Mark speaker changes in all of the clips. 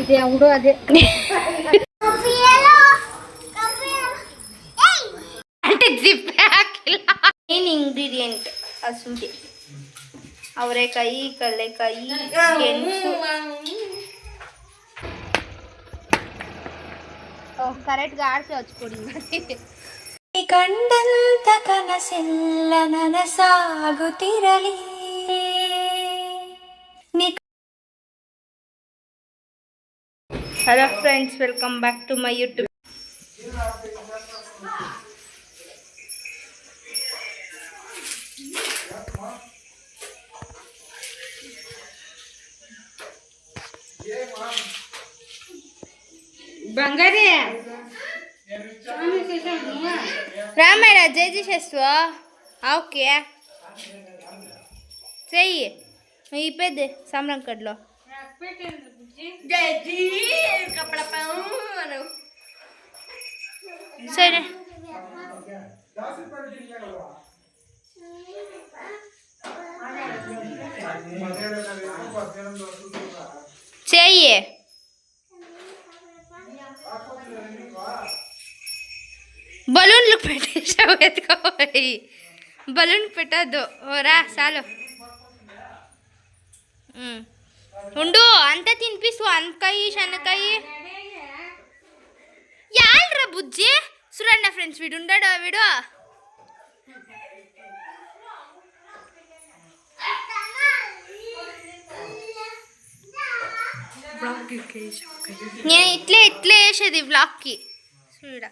Speaker 1: ఇది ఎవడో అదే
Speaker 2: అంటే జిప్ మెయిన్ ಇಂಗ್ರೀಡಿಯೆಂಟ್ ಅಸುಂಟಿ ಅವರೆಕಾಯಿ ಕಡಲೆಕಾಯಿ ಗೆಣಸು ಕರೆಕ್ಟ್గా ಆಡಿಸಿ ಹಚ್ಕೊಡಿ
Speaker 3: ಕಂಡಂತ ಕನಸೆಲ್ಲ ನನಸಾಗುತ್ತಿರಲಿ
Speaker 2: hello friends welcome back to my YouTube
Speaker 1: Ram
Speaker 2: जय जी शेस्व आओ सही पे दे सामरंग कर लो चाहिए बलून लोग शवेद भाई बलून पेटा दो और आ सालो। हम्म। ఉండు అంత తినిపిస్తు అనకాయి శనకాయి యాల్రా బుజ్జి? చూడండి ఫ్రెండ్స్ వీడు ఉండడు వీడు? నేను ఇట్లే ఇట్లే వేసేది బ్లాక్కి చూడ.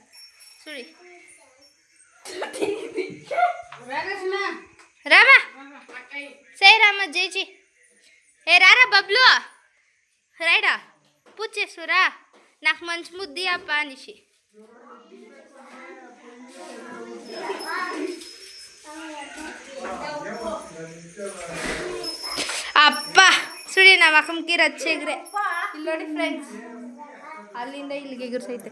Speaker 2: చూడి రామా సే రామా జేజీ ఏ రారా బబ్లు రైడా పూజ చేసురా నాకు మంచి ముద్ది అప్ప అనేసి ಅಪ್ಪ ಸುಡಿ ನಮ್ಮ ಅಕ್ಕಂಗೆ ರಚ್ಚೆಗ್ರೆ ಇಲ್ಲಿ ನೋಡಿ ಫ್ರೆಂಡ್ಸ್ ಅಲ್ಲಿಂದ ಇಲ್ಲಿಗೆ ಎಗುರ್ಸೈತೆ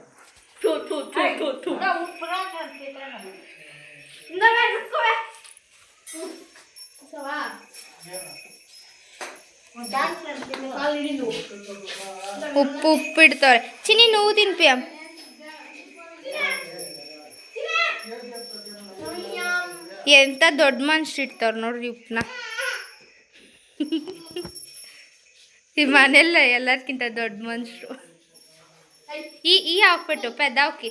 Speaker 2: ಉಪ್ಪು ಉಪ್ಪು ಚಿನ್ನಿ, ನೋವು ತಿನ್ಪಿ ಅಮ್ಮ ಎಂತ ದೊಡ್ಡ ಮನುಷ್ಯ ಇಡ್ತಾವ್ರೆ ನೋಡ್ರಿ ಉಪ್ಪನ್ನ ಈ ಮನೆಯಲ್ಲ ಎಲ್ಲರಿಗಿಂತ ದೊಡ್ಡ ಮನುಷ್ಯರು ಈ ಈ ಹಾಕ್ಬಿಟ್ಟು ಪೆದ್ದಾವ್ಕಿ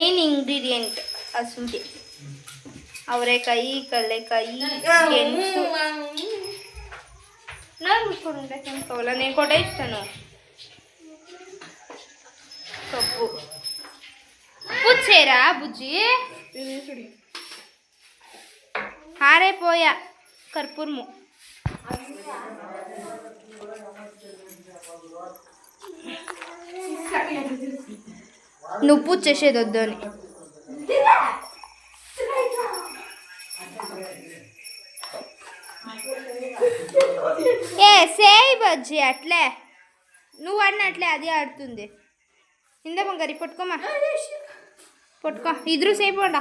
Speaker 2: ಮೇನ್ ಇಂಗ್ರೀಡಿಯೆಂಟ್ ಹಸುಗೆ. ಅವರೆಕಾಯಿ ಕಡಲೆಕಾಯಿ ಗೆಣಸು ನಾನು ಮುಟ್ಕೊಂಡೆ ಕೆಂಪವಲ್ಲ నేను కూడా ఇస్తాను సబ్బు పుచ్చేరా బుజ్జి ఆరైపోయా కర్పూరము నువ్వు పూజ చేసేది వద్దు అని ఏ సేయి బజ్జి అట్లే. నువ్వు అన్నట్లే అది ఆడుతుంది. ఇందా బంగారి పట్టుకోమా? పట్టుకో. ఇద్దరు సేపు ఉండ.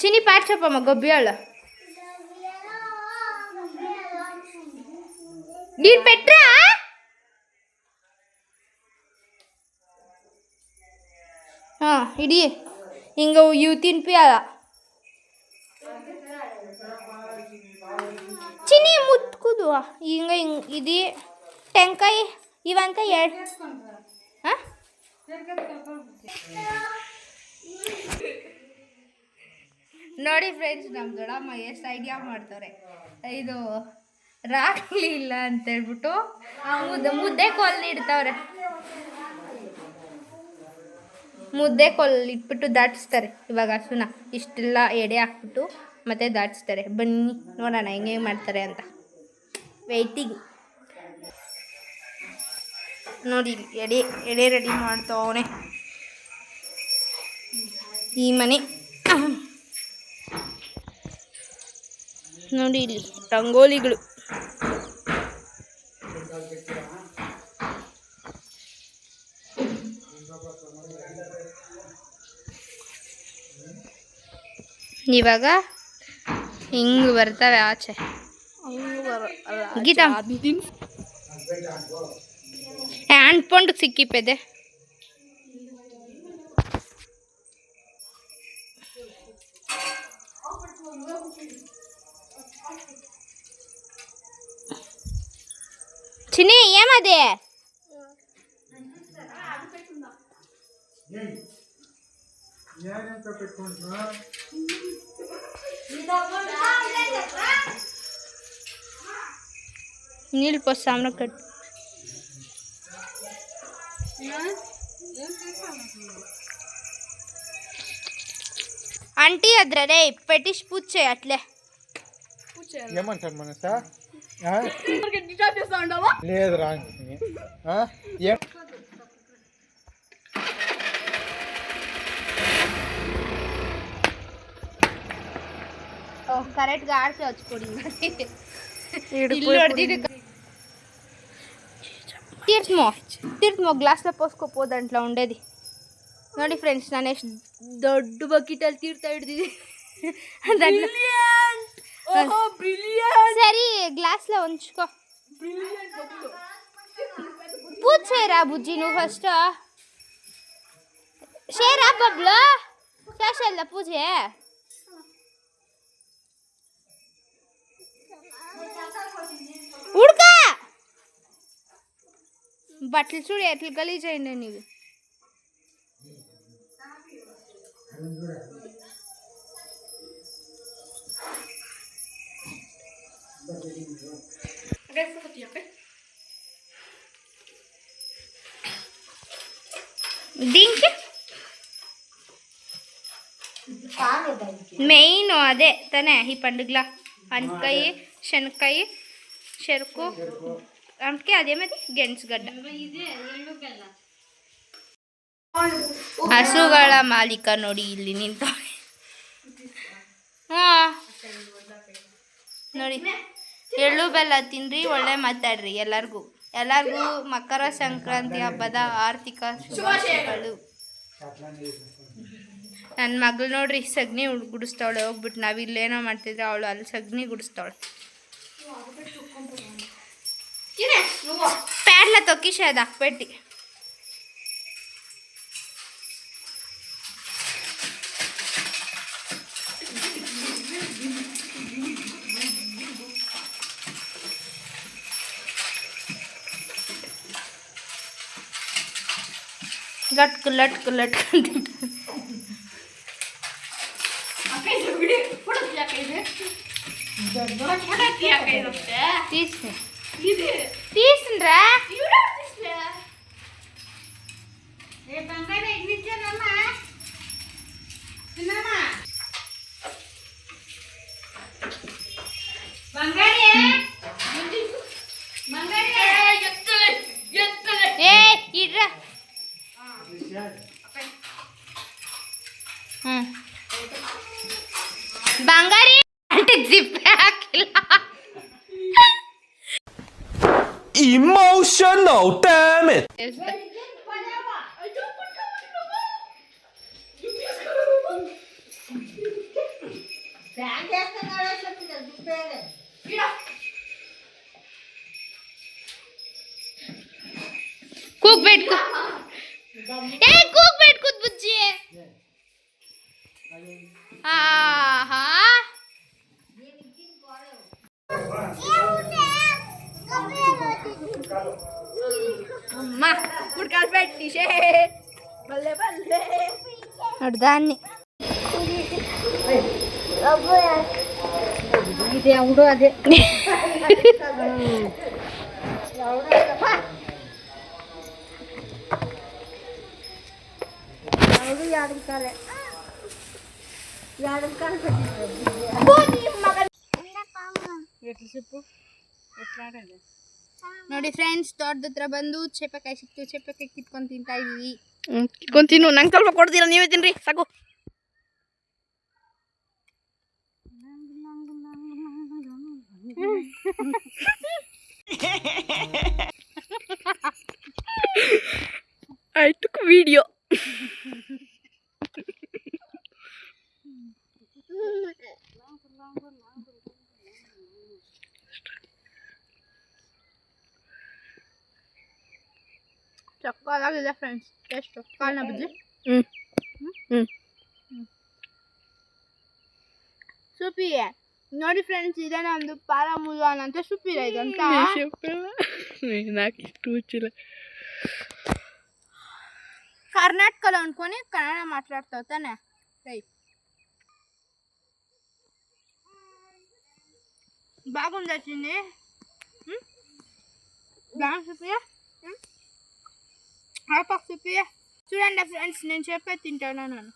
Speaker 2: చిన్ని పాట చెప్పమ్మా గొబ్బియాళ్ళ ನೀನ್ ಪೆಟ್ರಾ? ಹಾ, ಇಡೀ. ಹಿಂಗ ಇವು ತಿನ್ಪಿ ಅಲ್ಲ ಚಿನಿ ಮುತ್ಕುದು. ಹಿಂಗ ಹಿಂಗ ಇದಿ. ಟೆಂಕಾಯಿ, ಇವಂತ ಎರಡು. ಹಾಂ? ನೋಡಿ ಫ್ರೆಂಡ್ಸ್ ನಮ್ಮ ದೊಡ್ಡಮ್ಮ ಎಷ್ಟು ಐಡಿಯಾ ಮಾಡ್ತಾರೆ. ಇದು ರಾಗಲಿ ಇಲ್ಲ ಅಂತೇಳ್ಬಿಟ್ಟು ಮುದ್ದೆ ಮುದ್ದೆ ಕೋಲ್ ಇಡ್ತಾವ್ರೆ. ಮುದ್ದೆ ಕೋಲ್ ಇಟ್ಬಿಟ್ಟು ದಾಟಿಸ್ತಾರೆ. ಇವಾಗ ಹಸುನ ಇಷ್ಟೆಲ್ಲ ಎಡೆ ಹಾಕ್ಬಿಟ್ಟು ಮತ್ತೆ ದಾಟಿಸ್ತಾರೆ. ಬನ್ನಿ, ನೋಡೋಣ ಹೆಂಗೆ ಮಾಡ್ತಾರೆ ಅಂತ. ವೆಯ್ಟಿಂಗ್ ನೋಡಿ, ಎಡೆ ಎಡೆ ರೆಡಿ ಮಾಡ್ತವನೆ. ಈ ಮನೆ. ನೋಡಿ ಇಲ್ಲಿ, ರಂಗೋಲಿಗಳು. ಇವಾಗ ಹಿಂಗ್ ಬರ್ತವೆ ಆಚೆ. ಗೀತಾ. ಹ್ಯಾಂಡ್ ಪೌಂಡ್ ಸಿಕ್ಕಿಪ್ಪೆದೆ చిన్ని ఏమది నీళ్ళు పోసి సామన కట్టు ఆంటీ అద్రరే పెట్టిసి పూజ చేయి అట్లే
Speaker 1: ఏమంటారు మనస లేదు రా ఆ? ఏం
Speaker 2: కరెక్ట్గా ఆడితే వచ్చిపోయింది ఇల్లు ಹೊಡ್ದಿದ್ದು తీర్చమో తీర్చమో గ్లాస్లో పోసుకోపో దాంట్లో ఉండేది ನೋಡಿ ಫ್ರೆಂಡ್ಸ್ ನಾನು ಎಷ್ಟು ದೊಡ್ಡ ಬಕೆಟಲ್ಲಿ ತೀರ್ತಾ ಹಿಡ್ದಿದ್ದೆ पूछ शेरा बुजी नो फ़र्स्ट शेरा बबला क्या शेरा बटल छुड़े गली जाए ने అయినా నీవు దీనికి మెయిన్ అదే తనే ఈ పండుగల అనకాయ శనక్కాయ చెరుకు అందుకే అదేమది గెంట్స్గడ్డ ಹಸುಗಳ ಮಾಲೀಕ ನೋಡಿ ಇಲ್ಲಿ ನಿಂತ ಹಾಂ ನೋಡಿ ಎಳ್ಳು ಬೆಲ್ಲ ತಿನ್ರಿ ಒಳ್ಳೆ ಮಾತಾಡ್ರಿ ಎಲ್ಲರಿಗೂ. ಎಲ್ಲರಿಗೂ ಮಕರ ಸಂಕ್ರಾಂತಿ ಹಬ್ಬದ ಆರ್ಥಿಕ ಶುಭಾಶಯಗಳು. ನನ್ನ ಮಗಳು ನೋಡ್ರಿ ಸಗಣಿ ಗುಡಿಸ್ತಾವಳೆ ಹೋಗ್ಬಿಟ್ಟು ನಾವು ಇಲ್ಲೇನೋ ಮಾಡ್ತಿದ್ರೆ ಅವಳು ಅಲ್ಲಿ ಸಗಣಿ ಗುಡಿಸ್ತಾವಳೆ. ಪ್ಯಾಡ್ಲ ತೊಕ್ಕಿಶ ಅದು ಹಾಕ್ಬೇಟಿ லட்கு லட்கு லட்கு తీసు తీసిండ్రా Ezde. Cook bed cook. Hey cook bed
Speaker 4: cook bujje. Ha
Speaker 2: ha. Ye mitin kore. Ye ute. Kabe roti. అమ్మా ఇప్పుడు కాలు పెట్టిసే బల్లే బల్లే అర్ధాన్ని ఇది ఎవడు అదే ఎవడు యాడకాలే యాడకాల పెట్టిస్తాడు ఎట్లా చెప్పు ఎట్లా ನೋಡಿ ಫ್ರೆಂಡ್ಸ್ ತೋಟದ ಹತ್ರ ಬಂದು ಚೇಪಕಾಯಿ ಸಿಕ್ತು ಚೇಪಕಾಯಿ ಕಿತ್ಕೊಂಡು ತಿಂತಾ ಇದೀವಿ
Speaker 5: ಕೊಂತಿನ್ನು ನಂಗೆ ಸ್ವಲ್ಪ ಕೊಡ್ತೀರಾ ನೀವೇ ತಿನ್ರಿ ಸಾಕು కాలినా బుజ్జి
Speaker 2: ಸೂಪಿಯೇ ನೋಡಿ ಫ್ರೆಂಡ್ಸ್ ಇದೆ ನಮ್ಮದು ಪಾಲ ಮುಲಾನ್ ಅಂತ ಸೂಪಿರ ಇದಂತ
Speaker 5: ಇಷ್ಟು ಹುಚ್ಚಿಲ್ಲ
Speaker 2: ಕರ್ನಾಟಕದ ಅನ್ಕೊಂಡು ಕನ್ನಡ ಮಾತಾಡ್ತಾವ ತಾನೆ ರೈಟ್ బాగుందా చిన్ని బాగుంది చూపియా ఆ పక్క చూపియా Sudah ada fans siapa tinggal nanan?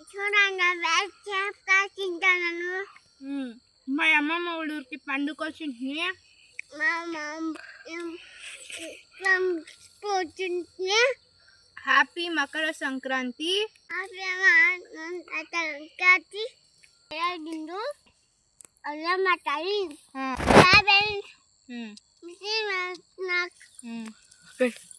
Speaker 2: Sudah ada siapa tinggal nanan? Hmm, Maya mama ulur ke pandu kosin nih?
Speaker 6: Mama, yang yang pojin?
Speaker 2: Happy Makara Sangkranti.
Speaker 6: Happy Makara Sangkranti. Ayo gindu. Ayo matahari.
Speaker 2: Ayo.
Speaker 6: Ayo.
Speaker 2: Ayo.
Speaker 6: Ayo.
Speaker 2: Ayo. Ayo.